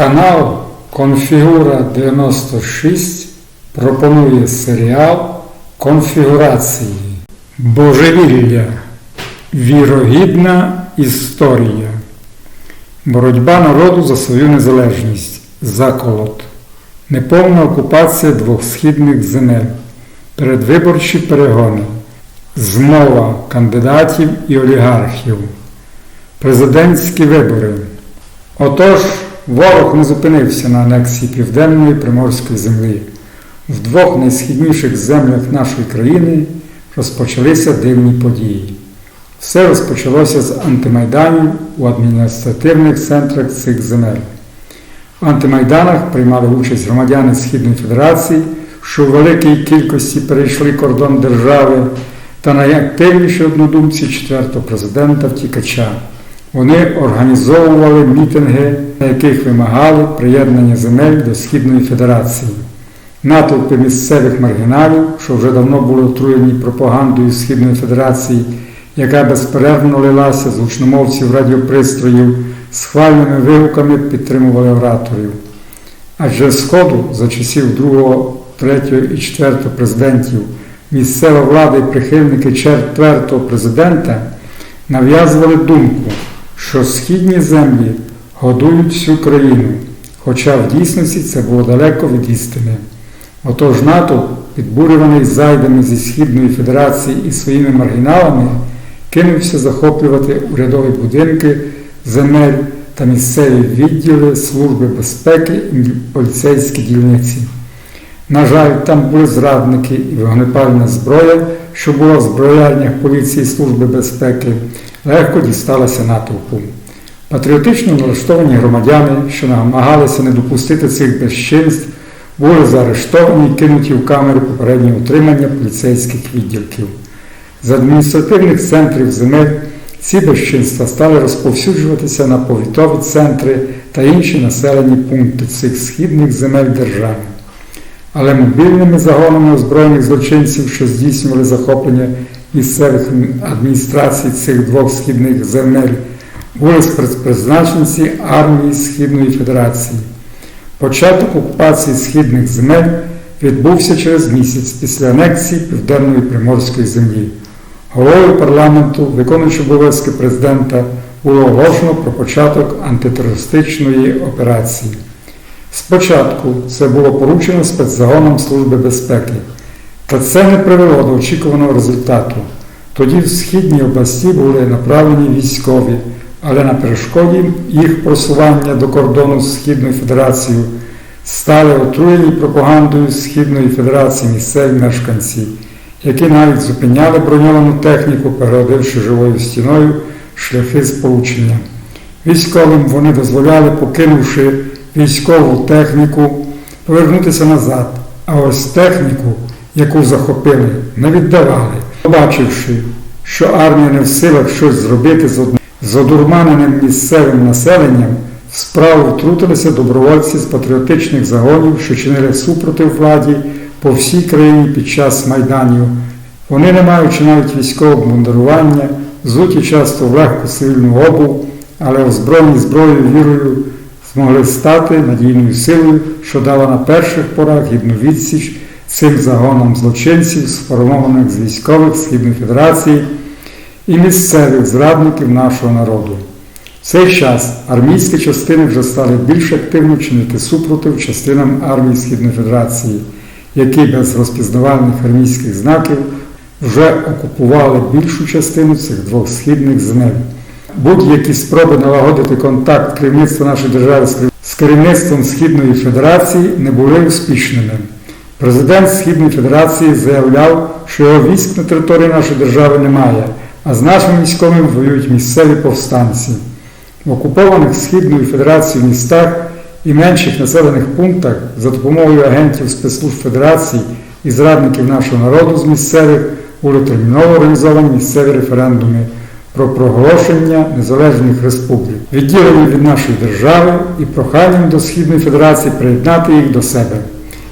Канал Конфігура 96 пропонує серіал Конфігурації. Божевілля. Вірогідна історія. Боротьба народу за свою незалежність. Заколот. Неповна окупація двох східних земель. Передвиборчі перегони. Змова кандидатів і олігархів. Президентські вибори. Отож, ворог не зупинився на анексії Південної Приморської землі. В двох найсхідніших землях нашої країни розпочалися дивні події. Все розпочалося з антимайданів у адміністративних центрах цих земель. В антимайданах приймали участь громадяни Східної Федерації, що у великій кількості перейшли кордон держави, та найактивніші однодумці четвертого президента втікача. Вони організовували мітинги, на яких вимагали приєднання земель до Східної Федерації. Натовпи місцевих маргіналів, що вже давно були отруєні пропагандою Східної Федерації, яка безперервно лилася з гучномовців радіопристроїв, з хвальними вигуками підтримували ораторів. Адже Сходу за часів другого, третього і четвертого президентів місцева влада і прихильники четвертого президента нав'язували думку, що східні землі годують всю країну, хоча в дійсності це було далеко від істини. Отож НАТО, підбурюваний зайдами зі Східної Федерації і своїми маргіналами, кинувся захоплювати урядові будинки, земель та місцеві відділи Служби безпеки і поліцейські дільниці. На жаль, там були зрадники і вогнепальна зброя, що була в зброярнях поліції Служби безпеки, легко дісталася натовпу. Патріотично налаштовані громадяни, що намагалися не допустити цих безчинств, були заарештовані і кинуті в камери попереднього утримання поліцейських відділків. З адміністративних центрів земель ці безчинства стали розповсюджуватися на повітові центри та інші населені пункти цих східних земель держави. Але мобільними загонами озброєних злочинців, що здійснювали захоплення місцевих адміністрацій цих двох східних земель, були спецпризначенці армії Східної Федерації. Початок окупації східних земель відбувся через місяць після анексії Південної Приморської землі. Головою парламенту, виконуючи обов'язки президента, було оголошено про початок антитерористичної операції. Спочатку це було поручено спецзагонам Служби безпеки, та це не привело до очікуваного результату. Тоді в східній області були направлені військові, але на перешкоді їх просування до кордону з Східною Федерацією стали отруєні пропагандою Східної Федерації місцеві мешканці, які навіть зупиняли броньовану техніку, перегородивши живою стіною шляхи сполучення. Військовим вони дозволяли, покинувши військову техніку, повернутися назад, а ось техніку, яку захопили, не віддавали, побачивши, що армія не в силах щось зробити з одурманеним місцевим населенням, в справу втрутилися добровольці з патріотичних загонів, що чинили супротив владі по всій країні під час майданів. Вони, не маючи навіть військового обмундирування, зуті часто в легку цивільну обув, але озброєні зброєю вірою змогли стати надійною силою, що дала на перших порах гідну відсіч цим загонам злочинців, сформованих з військових Східної Федерації і місцевих зрадників нашого народу. В цей час армійські частини вже стали більш активно чинити супротив частинам армії Східної Федерації, які без розпізнавальних армійських знаків вже окупували більшу частину цих двох східних земель. Будь-які спроби налагодити контакт керівництва нашої держави з керівництвом Східної Федерації не були успішними. Президент Східної Федерації заявляв, що його військ на території нашої держави немає, а з нашими військовими воюють місцеві повстанці. В окупованих Східною Федерацією містах і менших населених пунктах за допомогою агентів спецслужб Федерації і зрадників нашого народу з місцевих були терміново організовані місцеві референдуми про проголошення незалежних республік, відділені від нашої держави і проханням до Східної Федерації приєднати їх до себе.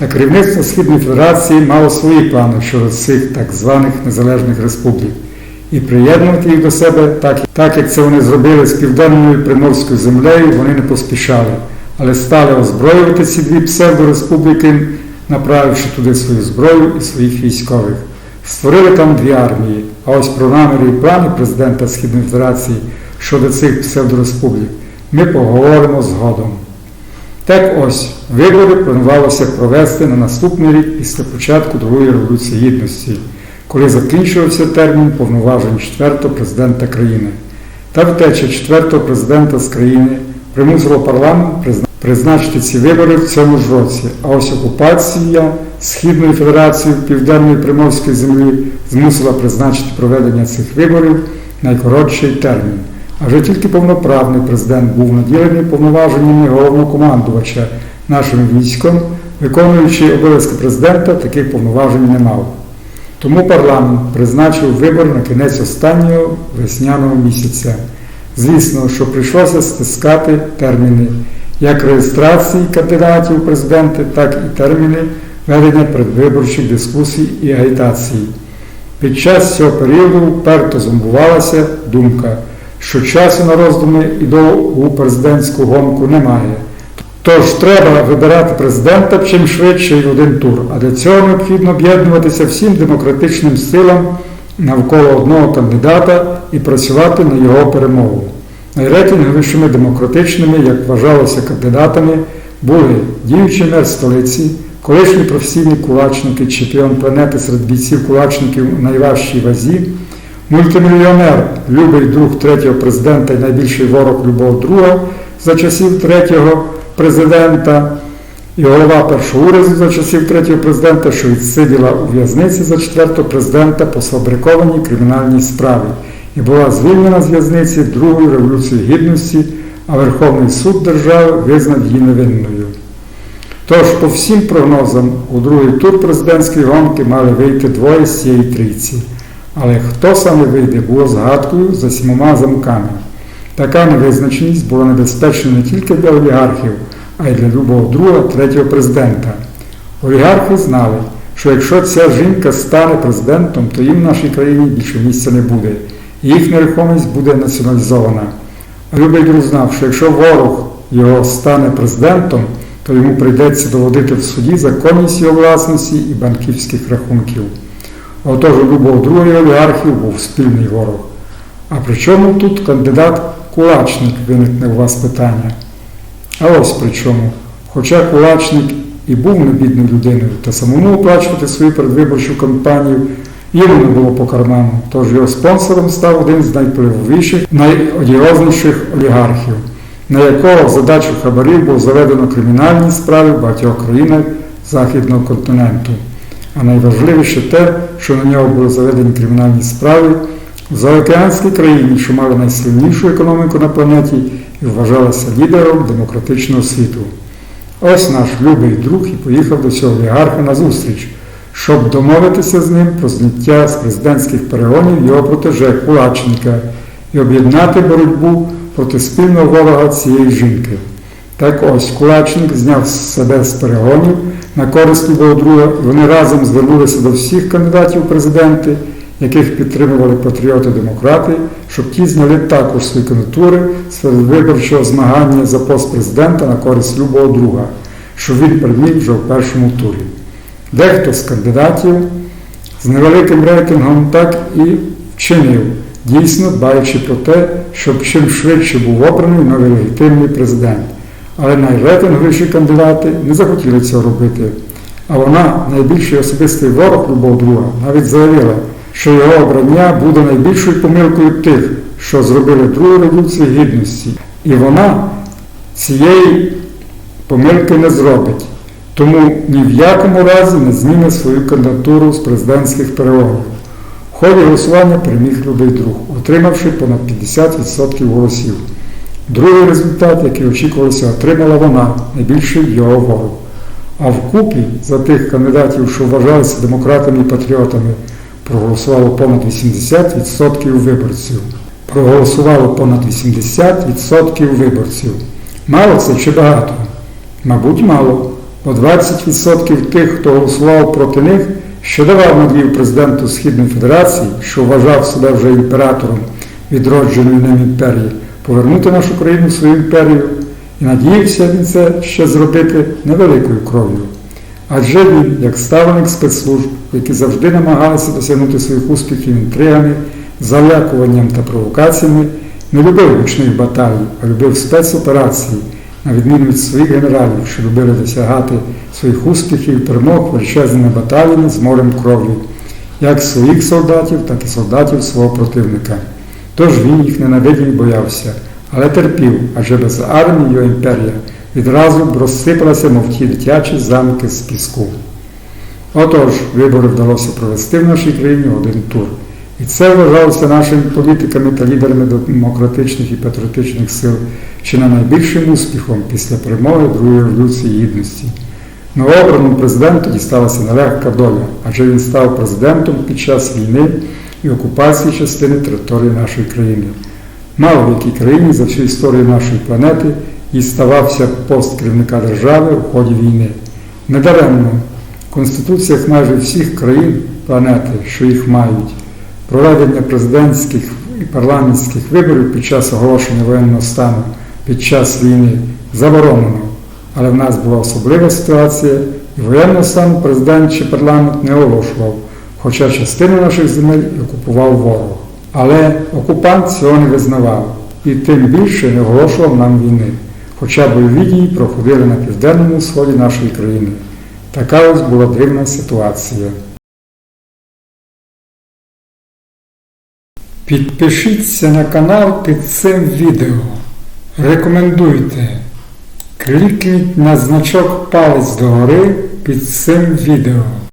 Та керівництво Східної Федерації мало свої плани щодо цих так званих незалежних республік. І приєднувати їх до себе, так, так як це вони зробили з південною приморською землею, вони не поспішали, але стали озброювати ці дві псевдореспубліки, направивши туди свою зброю і своїх військових. Створили там дві армії. А ось про наміри і плани президента Східної Федерації щодо цих псевдореспублік ми поговоримо згодом. Так ось, вибори планувалося провести на наступний рік після початку Другої революції Гідності, коли закінчувався термін повноважень четвертого президента країни. Та втеча четвертого президента з країни примусила парламент призначити ці вибори в цьому ж році, а ось окупація Східної Федерації Південної Приморської землі змусила призначити проведення цих виборів найкоротший термін. А вже тільки повноправний президент був наділений повноваженнями головнокомандувача нашим військом, виконуючи обов'язки президента, таких повноважень не мав. Тому парламент призначив вибори на кінець останнього весняного місяця. Звісно, що прийшлося стискати терміни як реєстрації кандидатів у президенти, так і терміни ведення предвиборчих дискусій і агітації. Під час цього періоду вперто зомбувалася думка, що часу на роздуми і довгу президентську гонку немає. Тож треба вибирати президента чим швидше і в один тур, а для цього необхідно об'єднуватися всім демократичним силам навколо одного кандидата і працювати на його перемогу. Найрейтинговішими демократичними, як вважалося кандидатами, були діючий мер столиці, колишній професійний кулачник і чемпіон планети серед бійців кулачників у найважчій вазі, мультимільйонер, любий друг третього президента і найбільший ворог любого друга за часів третього президента і голова першого уряду за часів третього президента, що відсиділа у в'язниці за четвертого президента по сфабрикованій кримінальній справі і була звільнена з в'язниці Другої революції гідності, а Верховний суд держави визнав її невинною. Тож, по всім прогнозам, у другий тур президентської гонки мали вийти двоє з цієї трійці. Але хто саме вийде, було згадкою за сімома замками. Така невизначеність була небезпечна не тільки для олігархів, а й для любого друга третього президента. Олігархи знали, що якщо ця жінка стане президентом, то їм в нашій країні більше місця не буде, і їх нерухомість буде націоналізована. Любий друг знав, що якщо ворог його стане президентом, то йому прийдеться доводити в суді законність його власності і банківських рахунків. Отож у любого другої олігархів був спільний ворог. А при чому тут кандидат кулачник виникне у вас питання? А ось при чому. Хоча кулачник і був небідною людиною, та самому оплачувати свою передвиборчу кампанію йому не було по карману, тож його спонсором став один з найвпливовіших, найодіозніших олігархів, на якого задачу хабарів було заведено кримінальні справи в багатьох країнах Західного континенту. А найважливіше те, що на нього були заведені кримінальні справи в заокеанській країні, що мали найсильнішу економіку на планеті і вважалася лідером демократичного світу. Ось наш любий друг і поїхав до цього олігарха на зустріч, щоб домовитися з ним про зняття з президентських перегонів його протеже Кулачника і об'єднати боротьбу проти спільного ворога цієї жінки. Так ось Кулачник зняв себе з перегонів на користь любого друга, вони разом звернулися до всіх кандидатів у президенти, яких підтримували патріоти-демократи, щоб ті зняли також свої кандидатури з виборчого змагання за пост президента на користь любого друга, що він переміг вже в першому турі. Дехто з кандидатів з невеликим рейтингом так і вчинив, дійсно дбаючи про те, щоб чим швидше був обраний новий легітимний президент. Але найрейтинговіші кандидати не захотіли цього робити. А вона, найбільший особистий ворог любого друга, навіть заявила, що його обрання буде найбільшою помилкою тих, що зробили Другу революцію гідності. І вона цієї помилки не зробить. Тому ні в якому разі не зніме свою кандидатуру з президентських перегонів. В ході голосування переміг любий друг, отримавши понад 50% голосів. Другий результат, який очікувалося, отримала вона, найбільший його ворог. А вкупі за тих кандидатів, що вважалися демократами і патріотами, проголосувало понад 80% виборців. Проголосувало понад 80% виборців. Мало це чи багато? Мабуть, мало. Бо 20% тих, хто голосував проти них, що давав надію президенту Східної Федерації, що вважав себе вже імператором відродженої ним імперії, повернути нашу країну в свою імперію, І надіявся він це ще зробити невеликою кров'ю. Адже він, як ставленик спецслужб, які завжди намагалися досягнути своїх успіхів інтригами, залякуванням та провокаціями, не любив гучних баталій, а любив спецоперації, на відміну від своїх генералів, що любили досягати своїх успіхів і перемог величезними баталіями з морем крові, як своїх солдатів, так і солдатів свого противника. Тож він їх ненавидів і боявся, але терпів, адже без армії його імперія відразу б розсипалася, мов ті дитячі замки з піску. Отож, вибори вдалося провести в нашій країні один тур. І це вважалося нашими політиками та лідерами демократичних і патріотичних сил чи не найбільшим успіхом після перемоги Другої революції гідності. Новообраному президенту дісталася нелегка доля, адже він став президентом під час війни і окупації частини території нашої країни. Мало в якій країні за всю історію нашої планети і ставався пост керівника держави у ході війни. Недаремно в конституціях майже всіх країн планети, що їх мають, проведення президентських і парламентських виборів під час оголошення воєнного стану під час війни заборонено. Але в нас була особлива ситуація, і воєнного стану президент чи парламент не оголошував, хоча частину наших земель окупував ворог. Але окупант цього не визнавав і тим більше не оголошував нам війни, хоча бойові дії проходили на південному сході нашої країни. Така ось була дивна ситуація. Підпишіться на канал під цим відео. Рекомендуйте. Клікніть на значок палець догори під цим відео.